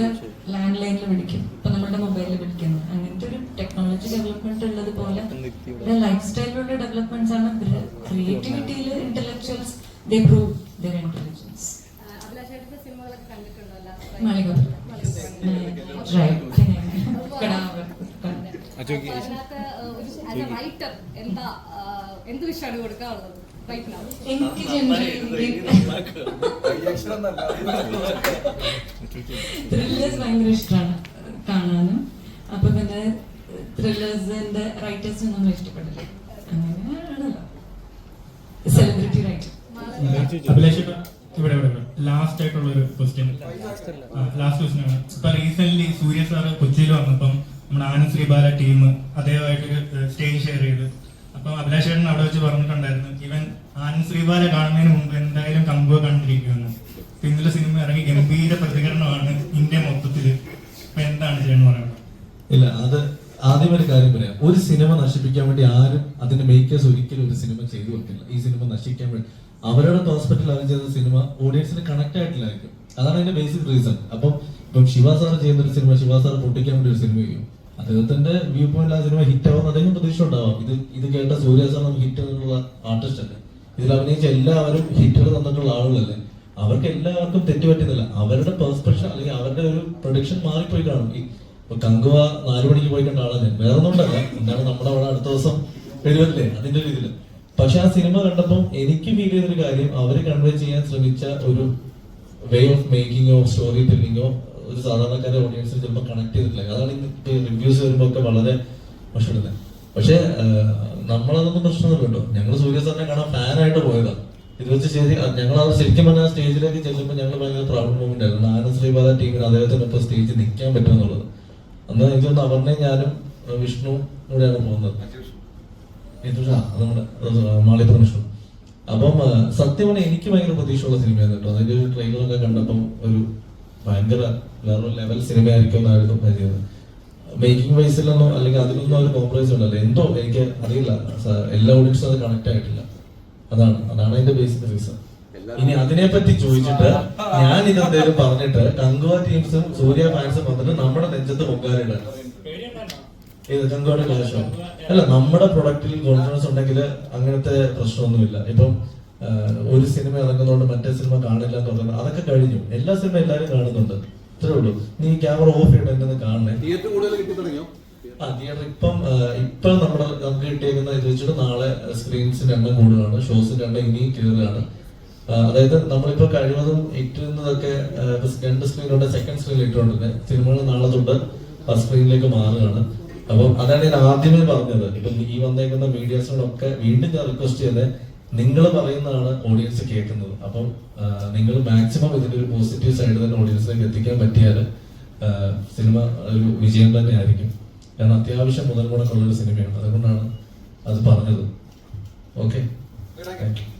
നമ്മളുടെ ലാൻഡ് ലൈനിൽ വിളിക്കും ഇപ്പൊ നമ്മളുടെ മൊബൈലിൽ വിളിക്കുന്നത് അങ്ങനത്തെ ഒരു ടെക്നോളജി ഡെവലപ്മെന്റ് ഉള്ളത് പോലെ ലൈഫ് സ്റ്റൈലിലുള്ള ഡെവലപ്മെന്റ്സ് ആണ് ക്രിയേറ്റിവിറ്റിയിൽ intellectuals they prove their intelligence എനിക്ക് ജനറലി ത്രില്ലേഴ്സ് ഭയങ്കര ഇഷ്ടമാണ് കാണാനും. അപ്പൊ പിന്നെ ത്രില്ലേഴ്സിന്റെ റൈറ്റേഴ്സിനെ നമ്മൾ ഇഷ്ടപ്പെടില്ല. അങ്ങനെയാണല്ലോ. സെലിബ്രിറ്റി റൈറ്റർ ഇവിടെ ഇവിടെ ലാസ്റ്റ് ആയിട്ടുള്ള ഒരു ക്വസ്റ്റ്യൻ ലാസ്റ്റ് ക്വസ്റ്റ്യൻ ആണ്. ഇപ്പൊ റീസെന്റ് സൂര്യ സാറ് കൊച്ചിയിൽ വന്നപ്പം നമ്മുടെ ആനന്ദ് ശ്രീബാല ടീം അദ്ദേഹമായിട്ടൊരു സ്റ്റേജ് ഷെയർ ചെയ്ത്. അപ്പം അഭിലാഷ് അവിടെ വെച്ച് പറഞ്ഞിട്ടുണ്ടായിരുന്നു ഇവൻ ആനന്ദ് ശ്രീബാല കാണുന്നതിന് മുമ്പ് എന്തായാലും കമ്പുക കണ്ടിരിക്കുമെന്ന്. ഇന്നലെ സിനിമ ഇറങ്ങി ഗംഭീര പ്രതികരണമാണ് ഇന്ത്യ മൊത്തത്തിൽ. എന്താണ് ചേട്ടൻ പറയുന്നത് ഇല്ല അത് ആദ്യം ഒരു കാര്യം പറയാം. ഒരു സിനിമ നശിപ്പിക്കാൻ വേണ്ടി ആരും അതിന്റെ മേക്കേഴ്സ് ഒരിക്കലും ഒരു സിനിമ ചെയ്തു വെക്കില്ല ഈ സിനിമ നശിക്കാൻ വേണ്ടി അവരുടെ ഹോസ്പിറ്റലിൽ അവർ ചെയ്ത സിനിമ ഓഡിയൻസിന് കണക്ട് ആയിട്ടില്ലായിരിക്കും. അതാണ് അതിന്റെ ബേസിക് റീസൺ അപ്പം ഇപ്പം ശിവ സാർ ചെയ്യുന്ന ഒരു സിനിമ ശിവ സാർ പൊട്ടിക്കാൻ വേണ്ടി ഒരു സിനിമ ചെയ്യും. അദ്ദേഹത്തിന്റെ വ്യൂ പോയിന്റ് ആ സിനിമ ഹിറ്റ് ആവും അദ്ദേഹം പ്രതീക്ഷ ഉണ്ടാവാം ഇത് ഇത് കേട്ട സൂര്യ സാർ നമുക്ക് ഹിറ്റ് ആർട്ടിസ്റ്റ് അല്ലേ? ഇതിൽ അഭിനയിച്ച എല്ലാവരും ഹിറ്റുകൾ തന്നിട്ടുള്ള ആളുകളല്ലേ? അവർക്ക് എല്ലാവർക്കും തെറ്റുപറ്റുന്നില്ല. അവരുടെ പെർസ്പെക്ഷൻ അല്ലെങ്കിൽ അവരുടെ ഒരു പ്രൊഡിക്ഷൻ മാറിപ്പോയി കാണും. ഈ ഇപ്പൊ കങ്കുവ നാലു മണിക്ക് പോയി കണ്ട ആളാണ് വേറെ ഒന്നുകൊണ്ടല്ല എന്താണ് നമ്മുടെ അവിടെ അടുത്ത ദിവസം വരുമല്ലേ അതിന്റെ രീതിയിൽ. പക്ഷെ ആ സിനിമ കണ്ടപ്പോൾ എനിക്ക് ഫീൽ ചെയ്തൊരു കാര്യം അവർ കൺവേ ചെയ്യാൻ ശ്രമിച്ച ഒരു വേ ഓഫ് മേക്കിങ്ങോ സ്റ്റോറി ടെല്ലിങ്ങോ ഒരു സാധാരണക്കാരെ ഓഡിയൻസിന് ചിലപ്പോൾ കണക്ട് ചെയ്തിട്ടില്ല. അതാണ് ഇന്ന് റിവ്യൂസ് വരുമ്പോൾ ഒക്കെ വളരെ മോശപ്പെടുന്നത് പക്ഷെ നമ്മളതൊന്നും പ്രശ്നമൊന്നും കേട്ടോ ഞങ്ങൾ സൂര്യ സാറിനെ കാണാൻ ഫാനായിട്ട് പോയതാ. ഇത് വെച്ച് ഞങ്ങൾ അത് ശരിക്കും പറഞ്ഞാൽ സ്റ്റേജിലേക്ക് ചെല്ലുമ്പോൾ ഞങ്ങൾ ഭയങ്കര പ്രോബ്ലം മൂവ്മെന്റ് ആയിരുന്നു. ആനന്ദ് ശ്രീപാദ ടീമിന് അദ്ദേഹത്തിന് ഇപ്പൊ സ്റ്റേജിൽ നിൽക്കാൻ പറ്റുമെന്നുള്ളത്. അന്ന് എനിക്ക് തോന്നുന്നു അവരുടെ ഞാനും വിഷ്ണു കൂടെയാണ് പോകുന്നത്. മാളിപ്പുറം വിഷ്ണു. അപ്പം സത്യമാണ് എനിക്ക് ഭയങ്കര പ്രതീക്ഷയുള്ള സിനിമയാണ് കേട്ടോ. അതിന്റെ ഒരു ട്രെയിലറൊക്കെ കണ്ടപ്പം ഒരു ഭയങ്കര വേറൊരു ലെവൽ സിനിമയായിരിക്കും എന്നായിരുന്നു കരുതിയത്. മേക്കിംഗ് വൈസിലൊന്നും അല്ലെങ്കിൽ അതിലൊന്നും ഒരു കോംപ്രമൈസ് ഉണ്ടല്ലോ. എന്തോ എനിക്ക് അറിയില്ല. എല്ലാ ഓഡിയൻസും അത് കണക്ട് ആയിട്ടില്ല. അതാണ് അതാണ് അതിന്റെ ബേസിക് റീസൺ ഇനി അതിനെ പറ്റി ചോദിച്ചിട്ട് ഞാൻ ഇതെന്തേലും പറഞ്ഞിട്ട് കങ്കുവ ടീംസും സൂര്യ ഫാൻസും വന്നിട്ട് നമ്മുടെ നെഞ്ചത്ത് പൊങ്കാലിടാൻ ഇത് കങ്കുവയുടെ ക്ലാഷോ അല്ല നമ്മുടെ പ്രൊഡക്റ്റിൽ കോൺഫിഡൻസ് ഉണ്ടെങ്കിൽ അങ്ങനത്തെ പ്രശ്നമൊന്നുമില്ല. ഇപ്പം ഒരു സിനിമ ഇറങ്ങുന്നതുകൊണ്ട് മറ്റേ സിനിമ കാണില്ല എന്ന് പറയുന്നത് അതൊക്കെ കഴിഞ്ഞു. എല്ലാ സിനിമ എല്ലാവരും കാണുന്നുണ്ട്. ഇത്രേ ഉള്ളൂ. നീ ക്യാമറ ഓഫ് ചെയ്തിട്ട് എന്നെ കാണണേ? തിയേറ്റർ ഇപ്പം ഇപ്പം നമ്മുടെ നമുക്ക് കിട്ടിയേക്കുന്ന ഇത് വെച്ചിട്ട് നാളെ സ്ക്രീൻസിന്റെ എണ്ണം കൂടുതലാണ് ഷോസിന്റെ എണ്ണം ഇനിയും കയറുകയാണ് അതായത് നമ്മളിപ്പോ കഴിവതും ഇട്ടിരുന്നതൊക്കെ ആ, രണ്ട് സ്ക്രീനിലൂടെ സെക്കൻഡ് സ്ക്രീനിൽ ഇട്ടുകൊണ്ടിരുന്നത് സിനിമകൾ നാളെ തൊട്ട് ഫസ്റ്റ് സ്ക്രീനിലേക്ക് മാറുകയാണ്. അപ്പം അതാണ് ഞാൻ ആദ്യമേ പറഞ്ഞത്. ഇപ്പം ഈ വന്നേക്കുന്ന മീഡിയസിനോടൊക്കെ വീണ്ടും ഞാൻ റിക്വസ്റ്റ് ചെയ്തത് നിങ്ങൾ പറയുന്നതാണ് ഓഡിയൻസ് കേൾക്കുന്നത്. അപ്പം നിങ്ങൾ മാക്സിമം ഇതിന്റെ ഒരു പോസിറ്റീവ് സൈഡ് തന്നെ ഓഡിയൻസിലേക്ക് എത്തിക്കാൻ പറ്റിയാൽ സിനിമ ഒരു വിജയം തന്നെ ആയിരിക്കും കാരണം അത്യാവശ്യം മുതൽ മുടക്കുള്ള ഒരു സിനിമയാണ്. അതുകൊണ്ടാണ് അത് പറഞ്ഞത്. ഓക്കെ? Thank you